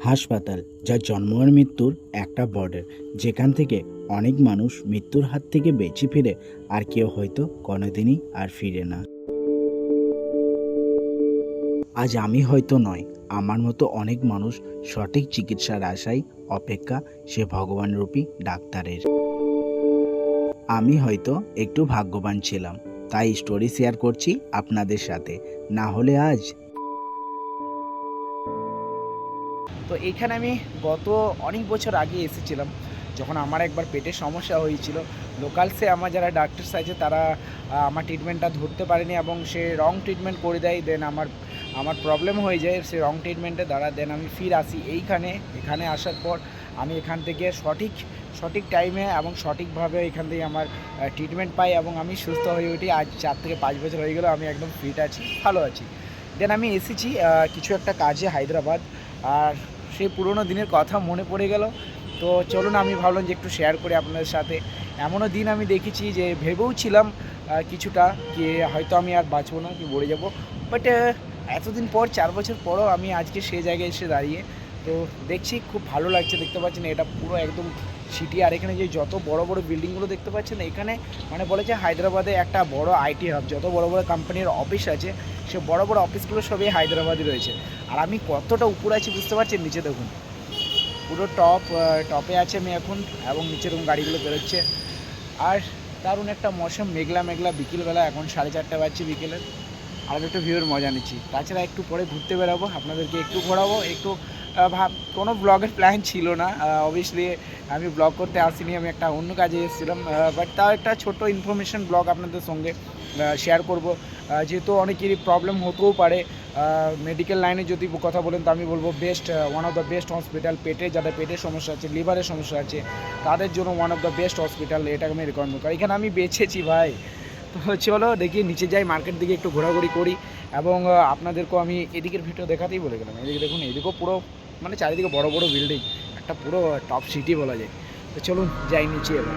হাসপাতাল যা জন্ম আর মৃত্যুর একটা বর্ডার যেখান থেকে অনেক মানুষ মৃত্যুর হাত থেকে বেঁচে ফিরে, আর কেউ হয়তো কোনোদিনই আর ফিরে না। আজ আমি হয়তো নয়, আমার মতো অনেক মানুষ সঠিক চিকিৎসার আশায় অপেক্ষা সে ভগবান রূপী ডাক্তারের। আমি হয়তো একটু ভাগ্যবান ছিলাম তাই স্টোরি শেয়ার করছি আপনাদের সাথে। না হলে আজ। তো এখানে আমি গত অনেক বছর আগে এসেছিলাম, যখন আমার একবার পেটের সমস্যা হয়েছিল। লোকালসে আমার যারা ডাক্তারস আছে, তারা আমার ট্রিটমেন্টটা ধরতে পারেনি এবং সে রং ট্রিটমেন্ট করে দেয় দেন আমার আমার প্রবলেম হয়ে যায়, সে রং ট্রিটমেন্টের দ্বারা দেন আমি ফির আসি। এইখানে, এখানে আসার পর আমি এখান থেকে সঠিক সঠিক টাইমে এবং সঠিকভাবে এখান থেকে আমার ট্রিটমেন্ট পাই এবং আমি সুস্থ হয়ে উঠি। আজ চার থেকে পাঁচ বছর হয়ে গেল, আমি একদম ফিট আছি, ভালো আছি। দেন আমি এসেছি কিছু একটা কাজে হায়দ্রাবাদ। আর সেই পুরোনো দিনের কথা মনে পড়ে গেল। তো চলুন, আমি ভাবলাম যে একটু শেয়ার করি আপনাদের সাথে। এমনও দিন আমি দেখেছি যে ভেবেও ছিলাম কিছুটা কি হয়তো আমি আর বাঁচবো না, কি মরে যাব। বাট এতদিন পর, চার বছর পরও আমি আজকে সে জায়গায় এসে দাঁড়িয়ে, তো দেখছি খুব ভালো লাগছে, দেখতে পাচ্ছেন এটা পুরো একদম সিটি আর এখানে যে যত বড় বড় বিল্ডিংগুলো দেখতে পাচ্ছেন, এখানে মানে বলে যে হায়দ্রাবাদে একটা বড় আইটি হাব যত বড় বড় কোম্পানির অফিস আছে, সে বড় বড় অফিসগুলো সবই হায়দ্রাবাদে রয়েছে। আর আমি কতটা উপরে আছি বুঝতে পারছেন? নিচে দেখুন। পুরো টপ টপে আছে আমি এখন, এবং নিচের রুম গাড়িগুলো বেরোচ্ছে। আর দারুণ একটা মৌসুম, মেঘলা মেঘলা, বিকেলবেলা এখন সাড়ে চারটে বাজছে বিকেলের। আর একটু ভিউর মজা নিচ্ছি। তাছাড়া একটু পরে ঘুরতে বেরাবো, আপনাদেরকে একটু ঘোরাবো, একটু ভাব, কোনো ব্লগের প্ল্যান ছিল না। অবভিয়াসলি আমি ব্লগ করতে আসিনি, আমি একটা অন্য কাজে এসেছিলাম বাট তাও একটা ছোট ইনফরমেশন ব্লগ আপনাদের সঙ্গে শেয়ার করব। যেহেতু অনেকেরই প্রবলেম হতেও পারে মেডিকেল লাইনে যদি কথা বলেন তো আমি বলব best one of the best hospital পেটে যাদের পেটের সমস্যা আছে লিভারের সমস্যা আছে, তাদের জন্য one of the best hospital এটাকে আমি রেকমেন্ড করি এখানে আমি বেছেছি ভাই। তো চলো দেখি নিচে যাই মার্কেট দিকে একটু ঘোরাঘুরি করি এবং আপনাদেরকেও আমি এদিকের ভিডিও দেখাতেই বলে গেলাম। এদিকে দেখুন, এদিকেও পুরো মানে চারিদিকে বড় বড় বিল্ডিং একটা পুরো টপ সিটি বলা যায়। তো চলুন যাই নিচে এবার।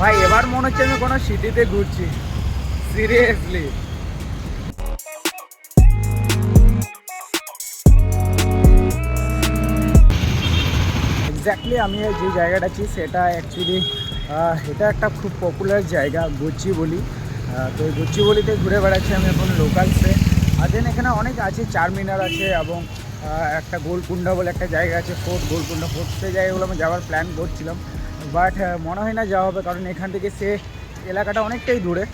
ভাই, এবার মনে হচ্ছে আমি কোনো সিটিতে ঘুরছি। সিরিয়াসলি এক্স্যাক্টলি আমি যে জায়গাটা আছি, সেটা অ্যাকচুয়ালি এটা একটা খুব পপুলার জায়গা বলি। তো গুচ্ছি বলিতে ঘুরে বেড়াচ্ছি আমি এখন লোকালসে আর দেন এখানে অনেক আছে চারমিনার আছে এবং একটা গোলকুন্ডা বলে একটা জায়গা আছে ফোর্ট গোলকুন্ডা ফোর্ট জায়গাগুলো আমি যাওয়ার প্ল্যান করছিলাম। বাট মনে হয় না যাওয়া হবে, কারণ এখান থেকে সে এলাকাটা অনেকটাই দূরে।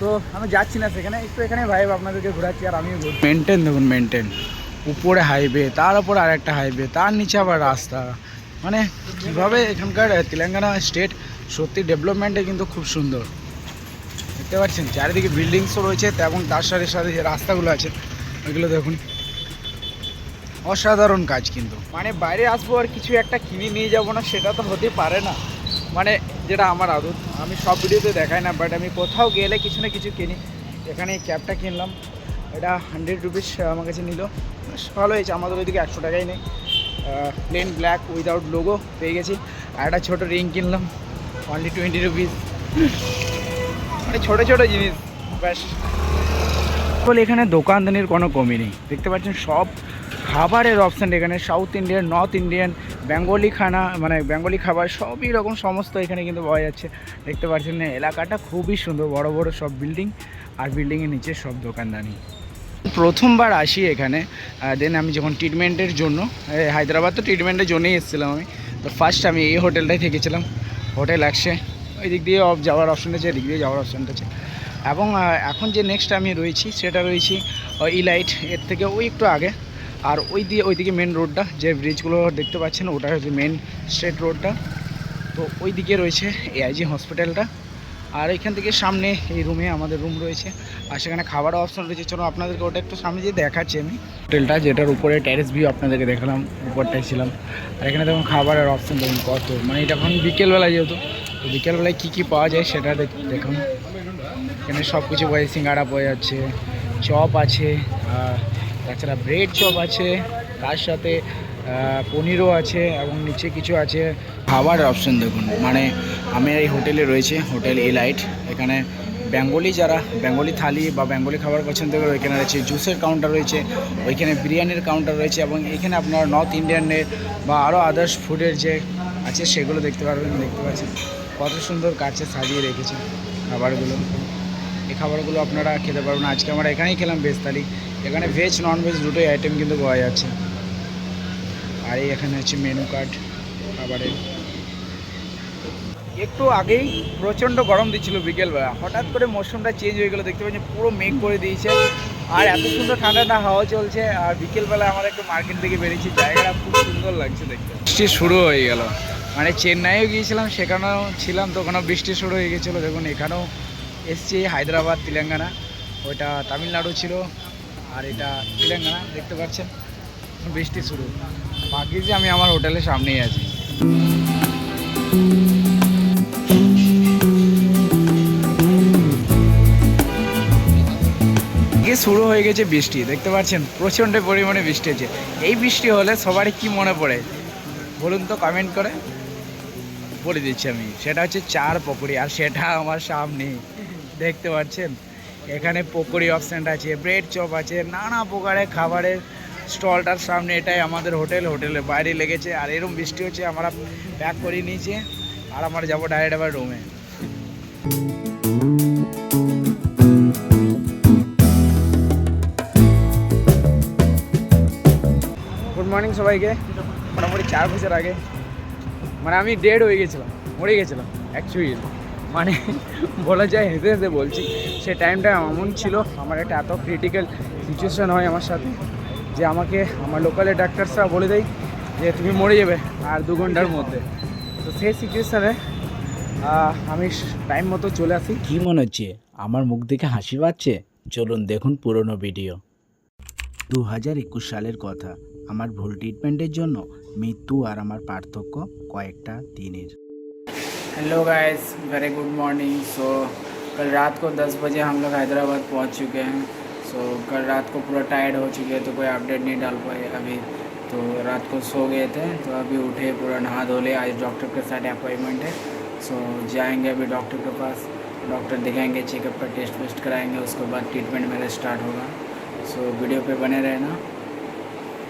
তো আমি যাচ্ছি না সেখানে, একটু এখানে ভাইব আপনাদেরকে ঘোরাচ্ছি আর আমিও মেনটেন দেখুন মেনটেন উপরে হাইওয়ে তার উপর আর একটা হাইওয়ে তার নিচে আবার রাস্তা। মানে কীভাবে এখানকার তেলেঙ্গানা স্টেট সত্যি ডেভেলপমেন্টে কিন্তু খুব সুন্দর। দেখতে পাচ্ছেন, চারিদিকে বিল্ডিংসও রয়েছে এবং তার সাথে সাথে যে রাস্তাগুলো আছে, ওইগুলো দেখুন। অসাধারণ কাজ কিন্তু। মানে বাইরে আসব আর কিছু একটা কিনে নিয়ে যাব না, সেটা তো হতে পারে না। মানে যেটা আমার আদত, আমি সব ভিডিওতে দেখাই না বাট আমি কোথাও গেলে কিছু না কিছু কিনি। এখানে এই ক্যাবটা কিনলাম। এটা হান্ড্রেড রুপিস আমার কাছে নিল। ভালো হয়েছে, আমাদের ওইদিকে একশো টাকাই নেই। প্লেন ব্ল্যাক উইদাউট লোগো পেয়ে গেছি। আর একটা ছোটো রিং কিনলাম অনলি টোয়েন্টি রুপিস মানে ছোটো ছোটো জিনিস, ব্যাস। বলে এখানে দোকানদানির কোনো কমি নেই। দেখতে পাচ্ছেন সব খাবারের অপশান এখানে south Indian north Indian Bengali খানা মানে বেঙ্গলি খাবার, সবই রকম সমস্ত এখানে কিন্তু পাওয়া যাচ্ছে। দেখতে পাচ্ছেন এলাকাটা খুবই সুন্দর, বড় বড় সব বিল্ডিং আর বিল্ডিংয়ের নিচে সব দোকানদানি। প্রথমবার আসি এখানে দেন আমি যখন ট্রিটমেন্টের জন্য হায়দ্রাবাদ তো ট্রিটমেন্টের জন্যই এসেছিলাম আমি। তো ফার্স্ট আমি এই হোটেলটাই থেকেছিলাম। হোটেল একশে ওই দিক দিয়ে যাওয়ার অপশন আছে, এদিক দিয়ে যাওয়ার অপশন আছে। এবং এখন যে নেক্সট আমি রয়েছি, সেটা রয়েছি ইলাইট এর থেকে ওই একটু আগে। আর ওই দিয়ে, ওইদিকে মেন রোডটা যে ব্রিজগুলো দেখতে পাচ্ছেন, ওটা হচ্ছে মেন স্ট্রেট রোডটা তো ওই দিকে রয়েছে এআইজি হসপিটালটা আর এখান থেকে সামনে এই রুমে আমাদের রুম রয়েছে। আর সেখানে খাবারও অপশন রয়েছে। চলো আপনাদেরকে ওটা একটু সামনে দিয়ে দেখাচ্ছি আমি। হোটেলটা যেটার উপরে ট্যারেস ভিউ আপনাদেরকে দেখালাম, উপরটায় ছিলাম। আর এখানে দেখুন খাবারের অপশন দেখুন কত। মানে এটা এখন বিকেলবেলা যেহেতু, তো বিকেলবেলায় কী কী পাওয়া যায় সেটা দেখ- দেখুন। এখানে সব কিছু পাওয়া যায় সিঙ্গাড়া পাওয়া যাচ্ছে, চপ আছে, আর তাছাড়া ব্রেড চপ আছে। তার সাথে পনিরও আছে এবং নিচে কিছু আছে। খাবার অপশন দেখুন মানে আমি এই হোটেলে রয়েছে হোটেল এলাইট এখানে বেঙ্গলি যারা, বেঙ্গলি থালি বা বেঙ্গলি খাবার পছন্দ করে, ওইখানে রয়েছে জুসের কাউন্টার রয়েছে, ওইখানে বিরিয়ানির কাউন্টার রয়েছে এবং এখানে আপনার নর্থ ইন্ডিয়ানের বা আরও আদার্স ফুডের যে আছে, সেগুলো দেখতে পারবেন, দেখতে পাচ্ছেন। কত সুন্দর কাছে সাজিয়ে রেখেছে খাবারগুলো। এই খাবারগুলো আপনারা খেতে পারবেন। আজকে আমরা এখানেই খেলাম ভেজ থালি। এখানে ভেজ নন ভেজ দুটোই আইটেম কিন্তু পাওয়া যাচ্ছে। আর এই এখানে হচ্ছে মেনু কার্ড খাবারের। একটু আগেই প্রচণ্ড গরম দিচ্ছিল বিকেলবেলা। হঠাৎ করে মৌসুমটা চেঞ্জ হয়ে গেলো, দেখতে পাচ্ছি পুরো মেঘ করে দিয়েছে। আর এত সুন্দর ঠান্ডা ঠান্ডা হাওয়া চলছে, আর বিকেলবেলা আমরা একটু মার্কেট থেকে বেরিয়েছি, জায়গাটা খুব সুন্দর লাগছে দেখতে। বৃষ্টি শুরু হয়ে গেল। মানে চেন্নাইও গিয়েছিলাম সেখানেও ছিলাম তো ওখানেও বৃষ্টি শুরু হয়ে গেছিল। দেখুন, এখানেও এসছি হায়দ্রাবাদ, তেলেঙ্গানা। ওইটা তামিলনাড়ু ছিল, আর এটা তেলেঙ্গানা, দেখতে পাচ্ছেন। বৃষ্টি শুরু। বাকি যে আমি আমার হোটেলের সামনেই আছি। শুরু হয়ে গেছে বৃষ্টি, দেখতে পাচ্ছেন প্রচণ্ড পরিমাণে বৃষ্টি হচ্ছে এই বৃষ্টি হলে সবারই কি মনে পড়ে? বলুন তো কমেন্ট করে। বলে দিচ্ছি আমি, সেটা হচ্ছে চার পকোড়ি, আর সেটা আমার সামনে, দেখতে পাচ্ছেন। এখানে পকোড়ি অপশানটা আছে ব্রেড চপ আছে, নানা প্রকারের খাবারের স্টলটার সামনে এটাই আমাদের হোটেল হোটেলের বাইরে লেগেছে। আর এরকম বৃষ্টি হচ্ছে, আমরা প্যাক করে নিয়েছি আর আমরা যাব ডাইরেক্ট আবার রুমে গুড মর্নিং সবাইকে। মোটামুটি চার বছর আগে। মানে আমি ডেড হয়ে গেছিলাম, মরে গেছিলাম অ্যাকচুয়ালি মানে বলা যায় হেসে হেসে বলছি, সে টাইমটা এমন ছিল, আমার একটা এত ক্রিটিক্যাল সিচুয়েশন হয় আমার সাথে। যে আমাকে আমার লোকালের ডাক্তারসরা বলে দেয় যে তুমি মরে যাবে আর দু ঘন্টার মধ্যে তো সেই সিচুয়েশানে আমি টাইম মতো চলে আসি কি মনে হচ্ছে আমার মুখ দেখে হাসি পাচ্ছে চলুন দেখুন পুরনো ভিডিও দু হাজার একুশ সালের কথা আমার ভুল ট্রিটমেন্টের জন্য মৃত্যু আর আমার পার্থক্য কয়েকটা দিনের hello guys very good morning so कल रात को 10 बजे हम लोग हैदराबाद पहुंच चुके हैं सो कल रात को पूरा टायर्ड हो चुके हैं तो कोई अपडेट नहीं डाल पाए अभी तो रात को सो गए थे तो अभी उठे पूरा नहा धो ले आज डॉक्टर के साथ अपॉइंटमेंट है सो जाएंगे अभी डॉक्टर के पास डॉक्टर दिखाएंगे चेकअप का टेस्ट वेस्ट कराएंगे उसके बाद ट्रीटमेंट मेरा स्टार्ट होगा सो वीडियो पे बने रहना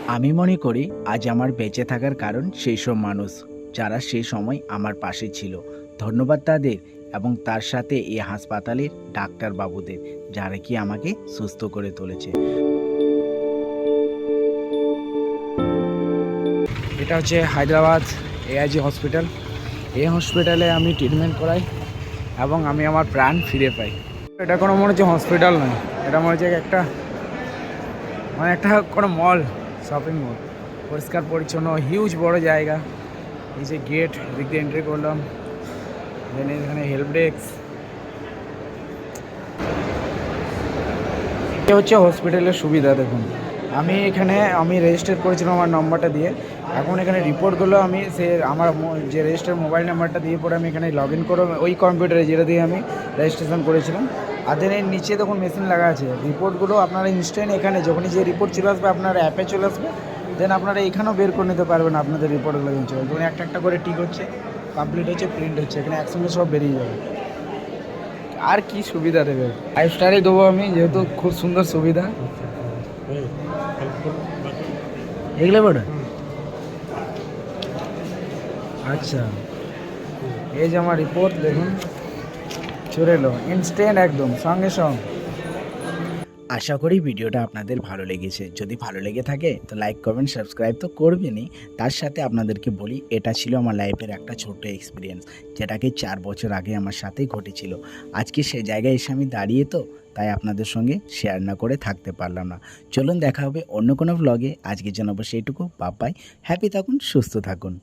আমি মনে করি আজ আমার বেঁচে থাকার কারণ সেই সব মানুষ যারা সেই সময় আমার পাশে ছিল ধন্যবাদ তাদের এবং তার সাথে এই হাসপাতালের ডাক্তার বাবুদের, যারা কি আমাকে সুস্থ করে তুলেছে। এটা হচ্ছে হায়দ্রাবাদ এআইজি হসপিটাল। এই হসপিটালে আমি ট্রিটমেন্ট করাই এবং আমি আমার প্রাণ ফিরে পাই। এটা কোনো মনে হচ্ছে হসপিটাল নয়, এটা মনে হচ্ছে একটা মানে একটা কোনো মল শপিং মল পরিষ্কার পরিচ্ছন্ন হিউজ বড় জায়গা। এই যে গেট এদিক দিয়ে এন্ট্রি করলাম। দেন এখানে হেল্প ডেস্ক এটা হচ্ছে হসপিটালের সুবিধা, দেখুন। আমি এখানে, আমি রেজিস্টার করেছিলাম আমার নম্বরটা দিয়ে। এখন এখানে রিপোর্টগুলো আমি সে আমার যে রেজিস্টার মোবাইল নাম্বারটা দিয়ে পরে আমি এখানে লগ ইন করে, ওই কম্পিউটারে যেটা দিয়ে আমি রেজিস্ট্রেশন করেছিলাম। আর দেন এর নিচে দেখুন মেশিন লাগা আছে। রিপোর্টগুলো আপনারা ইনস্ট্যান্ট এখানে, যখনই যে রিপোর্ট চলে আসবে, আপনার অ্যাপে চলে আসবে। দেন আপনারা এখানেও বের করে নিতে পারবেন আপনাদের রিপোর্টগুলো চলে একটা একটা করে টিক হচ্ছে। কমপ্লিট হচ্ছে প্রিন্ট হচ্ছে এখানে একসঙ্গে সব বেরিয়ে যাবে। আর কি সুবিধা দেবে? ফাইভ স্টারই দেবো আমি যেহেতু খুব সুন্দর সুবিধা। দেখলে বড় আচ্ছা। এই যে আমার রিপোর্ট দেখুন। চলে এলো। ইনস্ট্যান্ট একদম সঙ্গে সঙ্গে। আশা করি ভিডিওটা আপনাদের ভালো লেগেছে। যদি ভালো লেগে থাকে, তো লাইক কমেন্ট সাবস্ক্রাইব তো করবেনই। তার সাথে আপনাদেরকে বলি, এটা ছিল আমার লাইফের একটা ছোট্ট এক্সপিরিয়েন্স যেটাকে চার বছর আগে আমার সাথেই ঘটেছিল। আজকে সে জায়গায় এসে আমি দাঁড়িয়ে তো, তাই আপনাদের সঙ্গে শেয়ার না করে থাকতে পারলাম না। চলুন দেখা হবে অন্য কোনো ব্লগে আজকে জন্য অবশ্যই এইটুকু বাপাই হ্যাপি থাকুন, সুস্থ থাকুন।